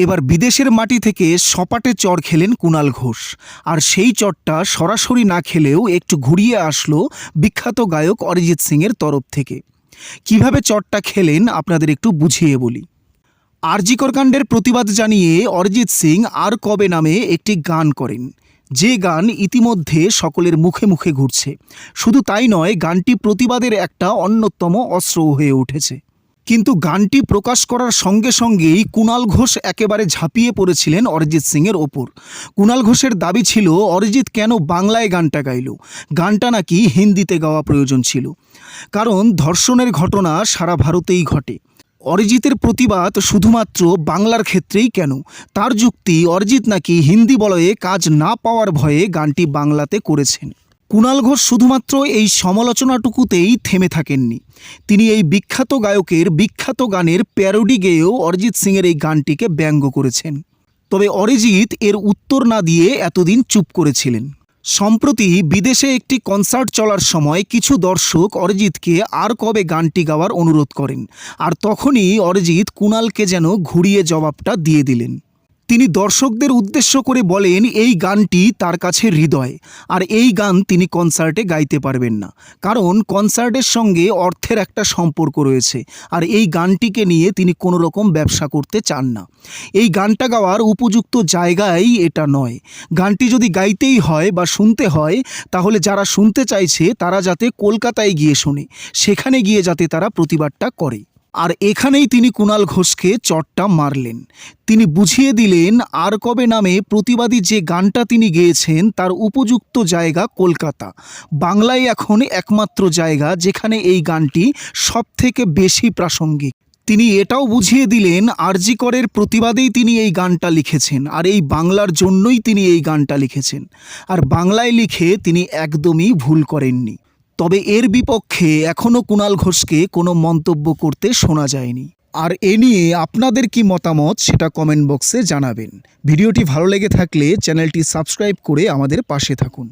এবার বিদেশের মাটি থেকে সপাটে চর খেলেন কুণাল ঘোষ। আর সেই চরটা সরাসরি না খেলেও একটু ঘুরিয়ে আসলো বিখ্যাত গায়ক অরিজিৎ সিংয়ের তরফ থেকে। কীভাবে চরটা খেলেন আপনাদের একটু বুঝিয়ে বলি। আরজিকর কাণ্ডের প্রতিবাদ জানিয়ে অরিজিৎ সিং আর কবে নামে একটি গান করেন। যে গান ইতিমধ্যে সকলের মুখে মুখে ঘুরছে। শুধু তাই নয়, গানটি প্রতিবাদের একটা অন্যতম অস্ত্র হয়ে উঠেছে। কিন্তু গানটি প্রকাশ করার সঙ্গে সঙ্গেই কুণাল ঘোষ একেবারে ঝাঁপিয়ে পড়েছিলেন অরিজিৎ সিংয়ের ওপর। কুণাল ঘোষের দাবি ছিল, অরিজিৎ কেন বাংলায় গানটা গাইল? গানটা নাকি হিন্দিতে গাওয়া প্রয়োজন ছিল। কারণ ধর্ষণের ঘটনা সারা ভারতেই ঘটে। অরিজিতের প্রতিবাদ শুধুমাত্র বাংলার ক্ষেত্রেই কেন? তার যুক্তি, অরিজিৎ নাকি হিন্দি বলয়ে কাজ না পাওয়ার ভয়ে গানটি বাংলাতে করেছেন। কুণাল ঘোষ শুধুমাত্র এই সমালোচনাটুকুতেই থেমে থাকেননি। তিনি এই বিখ্যাত গায়কের বিখ্যাত গানের প্যারোডি গেয়েও অরিজিৎ সিংয়ের এই গানটিকে ব্যঙ্গ করেছেন। তবে অরিজিৎ এর উত্তর না দিয়ে এতদিন চুপ করেছিলেন। সম্প্রতি বিদেশে একটি কনসার্ট চলার সময় কিছু দর্শক অরিজিৎকে আর কবে গানটি গাওয়ার অনুরোধ করেন, আর তখনই অরিজিৎ কুণালকে যেন ঘুরিয়ে জবাবটা দিয়ে দিলেন। তিনি দর্শকদের উদ্দেশ্য করে বলেন, এই গানটি তার কাছে হৃদয়, আর এই গান তিনি কনসার্টে গাইতে পারবেন না। কারণ কনসার্টের সঙ্গে অর্থের একটা সম্পর্ক রয়েছে, আর এই গানটিকে নিয়ে তিনি কোনো রকম ব্যবসা করতে চান না। এই গানটা গাওয়ার উপযুক্ত জায়গায় এটা নয়। গানটি যদি গাইতেই হয় বা শুনতে হয়, তাহলে যারা শুনতে চাইছে, তারা যাতে কলকাতায় গিয়ে শোনে। সেখানে গিয়ে যাতে তারা প্রতিবাদটা করে। আর এখানেই তিনি কুণাল ঘোষকে চটটা মারলেন। তিনি বুঝিয়ে দিলেন, আর কবে নামে প্রতিবাদী যে গানটা তিনি গেয়েছেন তার উপযুক্ত জায়গা কলকাতা। বাংলায় এখন একমাত্র জায়গা যেখানে এই গানটি সব থেকে বেশি প্রাসঙ্গিক। তিনি এটাও বুঝিয়ে দিলেন আরজিকরের প্রতিবাদেই তিনি এই গানটা লিখেছেন, আর এই বাংলার জন্যই তিনি এই গানটা লিখেছেন। আর বাংলায় লিখে তিনি একদমই ভুল করেননি। তবে এর বিপক্ষে এখনও কুণাল ঘোষকে কোনো মন্তব্য করতে শোনা যায়নি। আর এ নিয়ে আপনাদের কি মতামত সেটা কমেন্ট বক্সে জানাবেন। ভিডিওটি ভালো লেগে থাকলে চ্যানেলটি সাবস্ক্রাইব করে আমাদের পাশে থাকুন।